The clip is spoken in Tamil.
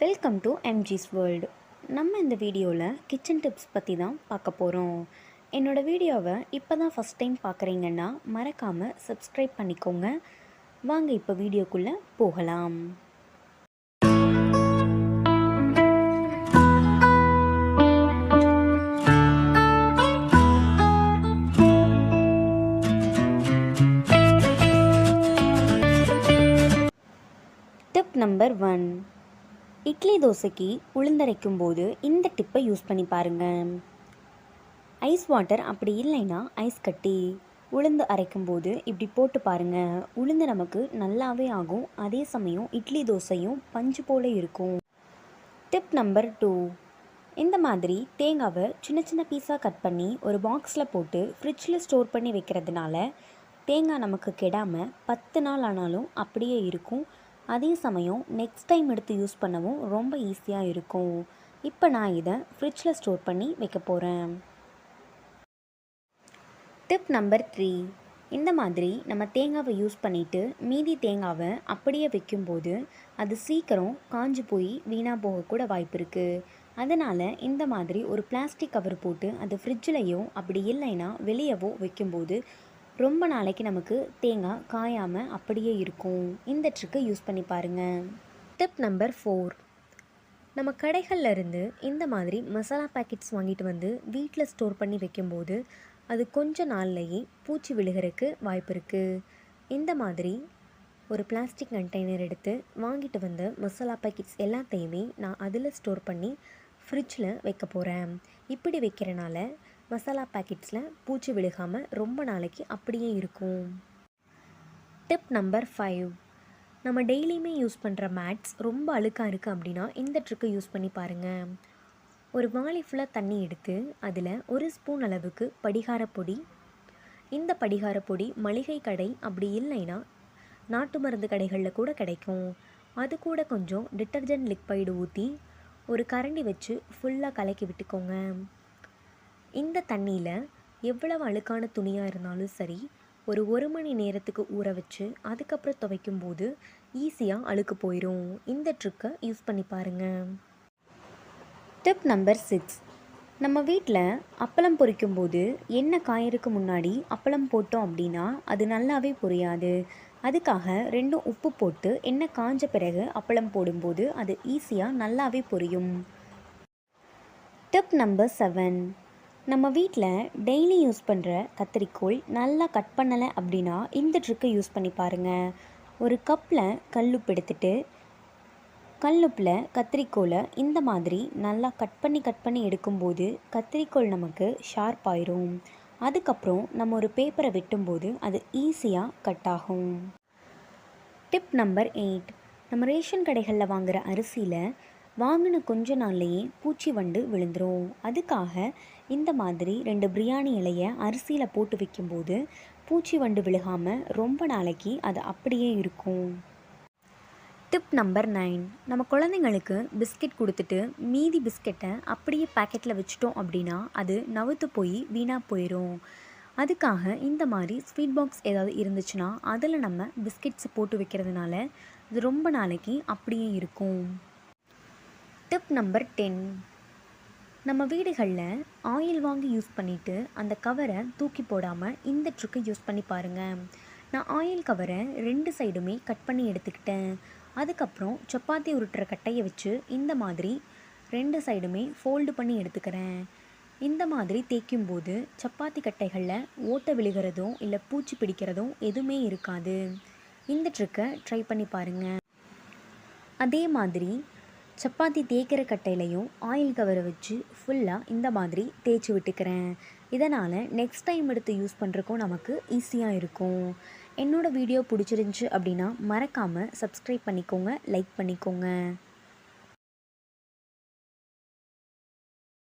வெல்கம் டு எம்ஜிஸ் வேர்ல்டு நம்ம இந்த வீடியோவில் கிச்சன் டிப்ஸ் பற்றி தான் பார்க்க போகிறோம் என்னோடய வீடியோவை இப்போ தான் ஃபஸ்ட் டைம் பார்க்குறீங்கன்னா மறக்காமல் சப்ஸ்கிரைப் பண்ணிக்கோங்க. வாங்க இப்போ வீடியோக்குள்ளே போகலாம். டிப் நம்பர் ஒன் இட்லி தோசைக்கு உளுந்தரைக்கும் போது இந்த டிப்பை யூஸ் பண்ணி பாருங்கள் ஐஸ் வாட்டர் அப்படி இல்லைன்னா ஐஸ் கட்டி உளுந்து அரைக்கும் போது இப்படி போட்டு பாருங்கள் உளுந்து நமக்கு நல்லாவே ஆகும். அதே சமயம் இட்லி தோசையும் பஞ்சு போல இருக்கும். டிப் நம்பர் டூ இந்த மாதிரி தேங்காவை சின்ன சின்ன பீஸாக கட் பண்ணி ஒரு பாக்ஸில் போட்டு ஃப்ரிட்ஜில் ஸ்டோர் பண்ணி வைக்கிறதுனால தேங்காய் நமக்கு கெடாமல் பத்து நாள் ஆனாலும் அப்படியே இருக்கும். அதே சமயம் நெக்ஸ்ட் டைம் எடுத்து யூஸ் பண்ணவும் ரொம்ப ஈஸியாக இருக்கும். இப்போ நான் இதை ஃப்ரிட்ஜில் ஸ்டோர் பண்ணி வைக்க போகிறேன் டிப் நம்பர் த்ரீ இந்த மாதிரி நம்ம தேங்காவை யூஸ் பண்ணிவிட்டு மீதி தேங்காவை அப்படியே வைக்கும்போது அது சீக்கிரம் காஞ்சு போய் வீணாக போகக்கூட வாய்ப்பு இருக்குது அதனால் இந்த மாதிரி ஒரு பிளாஸ்டிக் கவர் போட்டு அது ஃப்ரிட்ஜிலையோ அப்படி இல்லைன்னா வெளியவோ வைக்கும்போது ரொம்ப நாளைக்கு நமக்கு தேங்காய் காயாமல் அப்படியே இருக்கும். இந்த ட்ரிக்கை யூஸ் பண்ணி பாருங்கள் டிப் நம்பர் ஃபோர் நம்ம கடைகளில் இருந்து இந்த மாதிரி மசாலா பேக்கெட்ஸ் வாங்கிட்டு வந்து வீட்டில் ஸ்டோர் பண்ணி வைக்கும்போது அது கொஞ்ச நாள்லையே பூச்சி விழுகிறதுக்கு வாய்ப்பு இருக்குது இந்த மாதிரி ஒரு பிளாஸ்டிக் கண்டெய்னர் எடுத்து வாங்கிட்டு வந்த மசாலா பேக்கெட்ஸ் எல்லாத்தையுமே நான் அதில் ஸ்டோர் பண்ணி ஃப்ரிட்ஜில் வைக்க போகிறேன் இப்படி வைக்கிறனால மசாலா பேக்கெட்ஸில் பூச்சி விழுகாமல் ரொம்ப நாளைக்கு அப்படியே இருக்கும். டிப் நம்பர் ஃபைவ் நம்ம டெய்லியுமே யூஸ் பண்ணுற மேட்ஸ் ரொம்ப அழுக்காக இருக்குது அப்படின்னா இந்த ட்ரிக்கை யூஸ் பண்ணி பாருங்கள் ஒரு வாளி ஃபுல்லாக தண்ணி எடுத்து அதில் ஒரு ஸ்பூன் அளவுக்கு படிகார பொடி இந்த படிகார பொடி மளிகை கடை அப்படி இல்லைன்னா நாட்டு மருந்து கடைகளில் கூட கிடைக்கும். அது கூட கொஞ்சம் டிட்டர்ஜென்ட் லிக்வைடு ஊற்றி ஒரு கரண்டி வச்சு ஃபுல்லாக கலக்கி விட்டுக்கோங்க. இந்த தண்ணியில் எவ்வளவு அழுக்கான துணியாக இருந்தாலும் சரி ஒரு ஒரு மணி நேரத்துக்கு ஊற வச்சு அதுக்கப்புறம் துவைக்கும் போது ஈஸியாக அழுக்கு போயிடும் இந்த ட்ரிக்கை யூஸ் பண்ணி பாருங்கள் டிப் நம்பர் சிக்ஸ் நம்ம வீட்டில் அப்பளம் பொரிக்கும்போது என்ன காயறதுக்கு முன்னாடி அப்பளம் போட்டோம் அப்படின்னா அது நல்லாவே பொரியாது. அதுக்காக ரெண்டும் உப்பு போட்டு எண்ணெய் காஞ்ச பிறகு அப்பளம் போடும்போது அது ஈஸியாக நல்லாவே பொரியும். டிப் நம்பர் செவன் நம்ம வீட்டில் டெய்லி யூஸ் பண்ணுற கத்திரிக்கோள் நல்லா கட் பண்ணலை அப்படின்னா இந்த ட்ரிக்கை யூஸ் பண்ணி பாருங்கள் ஒரு கப்பில் கல்லுப்பு எடுத்துட்டு கல்லுப்பில் கத்திரிக்கோலை இந்த மாதிரி நல்லா கட் பண்ணி கட் பண்ணி எடுக்கும்போது கத்திரிக்கோல் நமக்கு ஷார்ப் ஆயிரும். அதுக்கப்புறம் நம்ம ஒரு பேப்பரை வெட்டும்போது அது ஈஸியாக கட் ஆகும். டிப் நம்பர் எயிட் நம்ம ரேஷன் கடைகளில் வாங்குகிற அரிசியில் வாங்கின கொஞ்ச நாள்லேயே பூச்சி வண்டு விழுந்துடும் அதுக்காக இந்த மாதிரி ரெண்டு பிரியாணி இலையை அரிசியில் போட்டு வைக்கும்போது பூச்சி வண்டு விழுகாமல் ரொம்ப நாளைக்கு அது அப்படியே இருக்கும். டிப் நம்பர் நைன் நம்ம குழந்தைங்களுக்கு பிஸ்கெட் கொடுத்துட்டு மீதி பிஸ்கெட்டை அப்படியே பேக்கெட்டில் வச்சுட்டோம் அப்படின்னா அது நவுத்து போய் வீணாக போயிடும் அதுக்காக இந்த மாதிரி ஸ்வீட் பாக்ஸ் ஏதாவது இருந்துச்சுன்னா அதில் நம்ம பிஸ்கெட்ஸ் போட்டு வைக்கிறதுனால இது ரொம்ப நாளைக்கு அப்படியே இருக்கும். டிப் நம்பர் டென் நம்ம வீடுகளில் ஆயில் வாங்கி யூஸ் பண்ணிவிட்டு அந்த கவரை தூக்கி போடாமல் இந்த ட்ரிக்கை யூஸ் பண்ணி பாருங்கள் நான் ஆயில் கவரை ரெண்டு சைடுமே கட் பண்ணி எடுத்துக்கிட்டேன். அதுக்கப்புறம் சப்பாத்தி உருட்டுற கட்டையை வச்சு இந்த மாதிரி ரெண்டு சைடுமே ஃபோல்டு பண்ணி எடுத்துக்கிறேன். இந்த மாதிரி தேய்க்கும் போது சப்பாத்தி கட்டைகளில் ஓட்டை விழுகிறதும் இல்லை பூச்சி பிடிக்கிறதும் எதுவுமே இருக்காது. இந்த ட்ரிக்கை ட்ரை பண்ணி பாருங்கள் அதே மாதிரி சப்பாத்தி தேய்க்கிற கட்டையிலையும் ஆயில் கவரை வச்சு ஃபுல்லாக இந்த மாதிரி தேய்ச்சி விட்டுக்கிறேன். இதனால் நெக்ஸ்ட் டைம் எடுத்து யூஸ் பண்ணுறக்கும் நமக்கு ஈஸியாக இருக்கும். என்னோடய வீடியோ பிடிச்சிருந்துச்சி அப்படின்னா மறக்காமல் சப்ஸ்கிரைப் பண்ணிக்கோங்க லைக் பண்ணிக்கோங்க.